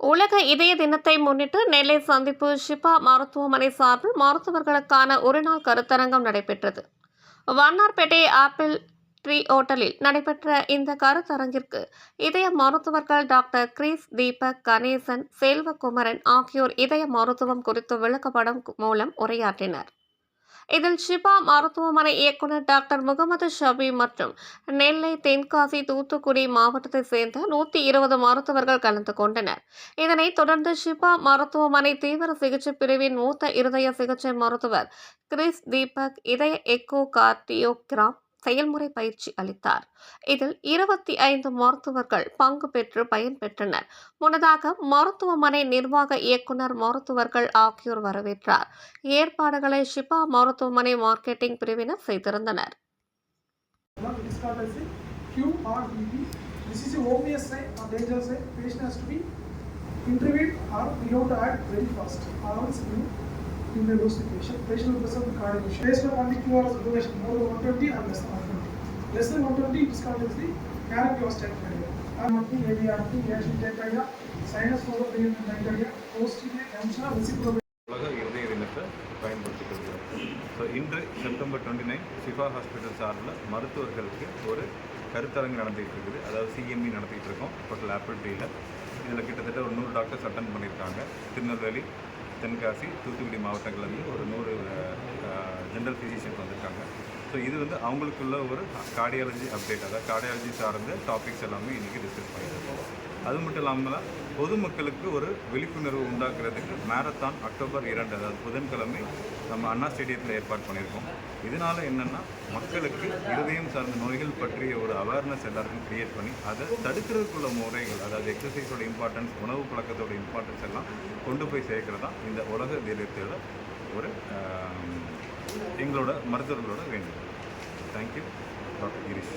உலக இதய தினத்தை முன்னிட்டு நெல்லை சந்திப்பு ஷிபா மருத்துவமனை சார்பில் மருத்துவர்களுக்கான ஒருநாள் கருத்தரங்கம் நடைபெற்றது. வண்ணார்பேட்டை ஆப்பிள் ட்ரீ ஹோட்டலில் நடைபெற்ற இந்த கருத்தரங்கிற்கு இதய மருத்துவர்கள் டாக்டர் கிரீஸ் தீபக் கணேசன் செல்வகுமரன் ஆகியோர் இதய மருத்துவம் குறித்து விளக்கப்படம் மூலம் உரையாற்றினர். இதில் ஷிபா மருத்துவமனை இயக்குனர் டாக்டர் முகமது ஷபி மற்றும் நெல்லை தென்காசி தூத்துக்குடி மாவட்டத்தைச் சேர்ந்த நூற்றி இருபது மருத்துவர்கள் கலந்து கொண்டனர். இதனைத் தொடர்ந்து ஷிபா மருத்துவமனை தீவிர சிகிச்சை பிரிவின் மூத்த இருதய சிகிச்சை மருத்துவர் கிறிஸ் தீபக் இதய எக்கோ கார்டியோகிராம் செயல்முறை பயிற்சி அளித்தார். இதில் இருபத்தி ஐந்து மருத்துவர்கள் பங்கு பெற்று பயன்பெற்றனர் முன்னதாக மருத்துவமனை நிர்வாக இயக்குனர் மருத்துவர்கள் ஆகியோர் வரவேற்றார். ஏற்பாடுகளை ஷிபா மருத்துவமனை மார்க்கெட்டிங் பிரிவினர் செய்திருந்தனர். This is a obvious sign or danger sign. Patient has to be intervened or we have to act very fast. Or else you may lose the patient. Patient will present cardiac issue. Based upon the QRS duration, more than 120 or less than 120. Less than 120, it is called as the cardiac stent failure. RMT, AVRT, reaction tachycardia, sinus overbreathing tachycardia, posterior, MSHA, reciprocal உலக இருதய தினத்தை பயன்படுத்திக் கொள்கிறோம் so இன்று September twenty nine Shifa hospital சார்பில் மருத்துவர்களுக்கு ஒரு கருத்தரங்கு நடந்துகிட்டு இருக்குது அதாவது சிஎம்இ நடத்திட்டு இருக்கோம் டோட்டல் ஆப்பிள் டீயில் இதில் கிட்டத்தட்ட ஒரு நூறு டாக்டர்ஸ் அட்டன் பண்ணியிருக்காங்க திருநெல்வேலி தென்காசி தூத்துக்குடி மாவட்டங்கள்லேருந்து ஒரு நூறு ஜென்ரல் ஃபிசிஷியன்ஸ் வந்திருக்காங்க. ஸோ இது வந்து அவங்களுக்குள்ள ஒரு கார்டியாலஜி அப்டேட் அதாவது கார்டியாலஜி சார்ந்த டாபிக்ஸ் எல்லாமே இன்றைக்கி டிஸ்கஸ் பண்ணியிருக்கோம் அது மட்டும் இல்லாமல் பொதுமக்களுக்கு ஒரு விழிப்புணர்வு உண்டாக்குறதுக்கு மேரத்தான் அக்டோபர் இரண்டு அதாவது புதன்கிழமை நம்ம அண்ணா ஸ்டேடியத்தில் ஏற்பாடு பண்ணியிருக்கோம். இதனால் என்னென்னா மக்களுக்கு இருதயம் சார்ந்த நோய்கள் பற்றிய ஒரு அவேர்னஸ் எல்லாருக்கும் க்ரியேட் பண்ணி அதை தடுக்கிறதுக்குள்ள முறைகள் அதாவது எக்ஸசைஸோட இம்பார்ட்டன்ஸ் உணவு பழக்கத்தோட இம்பார்ட்டன்ஸ் எல்லாம் கொண்டு போய் சேர்க்கறது தான் இந்த உலக தினத்தோட ஒரு எங்களோட மருத்துவர்களோட வேண்டுகோள். Thank you doctor Girish